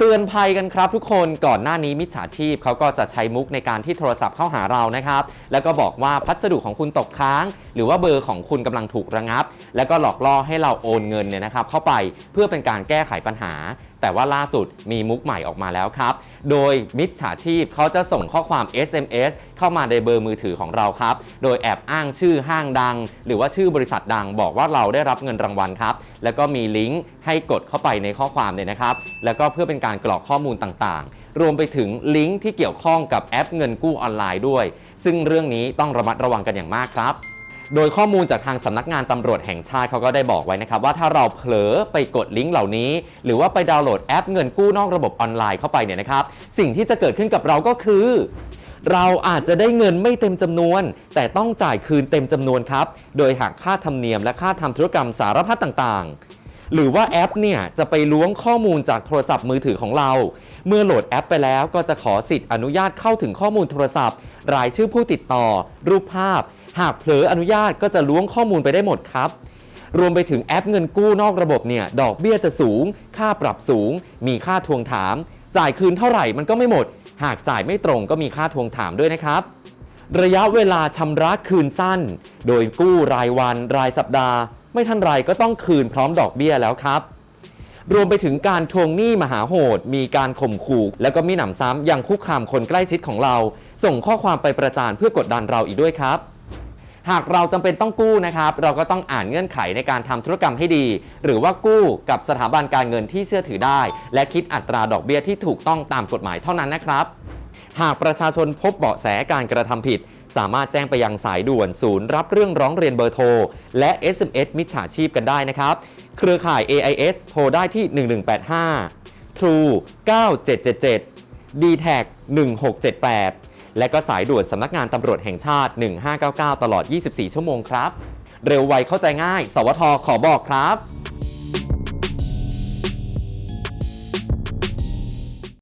เตือนภัยกันครับทุกคนก่อนหน้านี้มิจฉาชีพเขาก็จะใช้มุกในการที่โทรศัพท์เข้าหาเรานะครับ แล้วก็บอกว่าพัสดุของคุณตกค้าง หรือว่าเบอร์ของคุณกำลังถูกระงับ แล้วก็หลอกล่อให้เราโอนเงินเนี่ยนะครับเข้าไปเพื่อเป็นการแก้ไขปัญหา แต่ว่าล่าสุดมีมุกใหม่ออกมาแล้วครับ โดยมิจฉาชีพเขาจะส่งข้อความ SMS เข้ามาในเบอร์มือถือของเราครับ โดยแอบอ้างชื่อห้างดัง หรือว่าชื่อบริษัทดังบอกว่าเราได้รับเงินรางวัลครับ แล้วก็มีลิงก์ให้กดเข้าไปในข้อความเนี่ยนะครับ แล้วก็เพื่อเป็นการกรอกข้อมูลต่างๆ รวมไปถึงลิงก์ที่เกี่ยวข้องกับแอปเงินกู้ออนไลน์ด้วย ซึ่งเรื่องนี้ต้องระมัดระวังกันอย่างมากครับ โดยข้อมูลจากทางสำนักงานตำรวจแห่งชาติเขาก็ได้บอกไว้นะครับว่าถ้าเราเผลอไปกดลิงก์เหล่านี้ หรือว่าไปดาวน์โหลดแอปเงินกู้นอกระบบออนไลน์เข้าไปเนี่ยนะครับสิ่งที่จะเกิดขึ้นกับเราก็คือ เราอาจจะได้เงินไม่เต็มจำนวน แต่ต้องจ่ายคืนเต็มจำนวนครับ โดยหักค่าธรรมเนียมและค่าทำธุรกรรมสารพัดต่างๆหรือว่าแอปเนี่ยจะไปล้วงข้อมูลจากโทรศัพท์มือถือของเรา เมื่อโหลดแอปไปแล้วก็จะขอสิทธิ์อนุญาตเข้าถึงข้อมูลโทรศัพท์ รายชื่อผู้ติดต่อ รูปภาพ หากเผลออนุญาตก็จะล้วงข้อมูลไปได้หมดครับ รวมไปถึงแอปเงินกู้นอกระบบเนี่ย ดอกเบี้ยจะสูง ค่าปรับสูง มีค่าทวงถาม จ่ายคืนเท่าไหร่มันก็ไม่หมด หากจ่ายไม่ตรงก็มีค่าทวงถามด้วยนะครับ ระยะเวลาชำระคืนสั้น โดยกู้รายวัน รายสัปดาห์ ไม่ทันไรก็ต้องคืนพร้อมดอกเบี้ยแล้วครับรวมไปถึงการทวงหนี้มหาโหด มีการข่มขู่ แล้วก็มีหนำซ้ำยังคุกคามคนใกล้ชิดของเรา ส่งข้อความไปประจานเพื่อกดดันเราอีกด้วยครับ หากเราจำเป็นต้องกู้นะครับ เราก็ต้องอ่านเงื่อนไขในการทำธุรกรรมให้ดี หรือว่ากู้กับสถาบันการเงินที่เชื่อถือได้ และคิดอัตราดอกเบี้ยที่ถูกต้องตามกฎหมายเท่านั้นนะครับ หากประชาชนพบเบาะแสการกระทำผิด สามารถแจ้งไปยังสายด่วนศูนย์รับเรื่องร้องเรียนเบอร์โทร และ SMS มิจฉาชีพกันได้นะครับ เครือข่าย AIS โทรได้ที่ 1185 True 9777 d t a c 1678 และก็สายด่วนสำนักงานตำรวจแห่งชาติ 1599 ตลอด 24 ชั่วโมงครับ เร็วไวเข้าใจง่าย สวทขอบอกครับ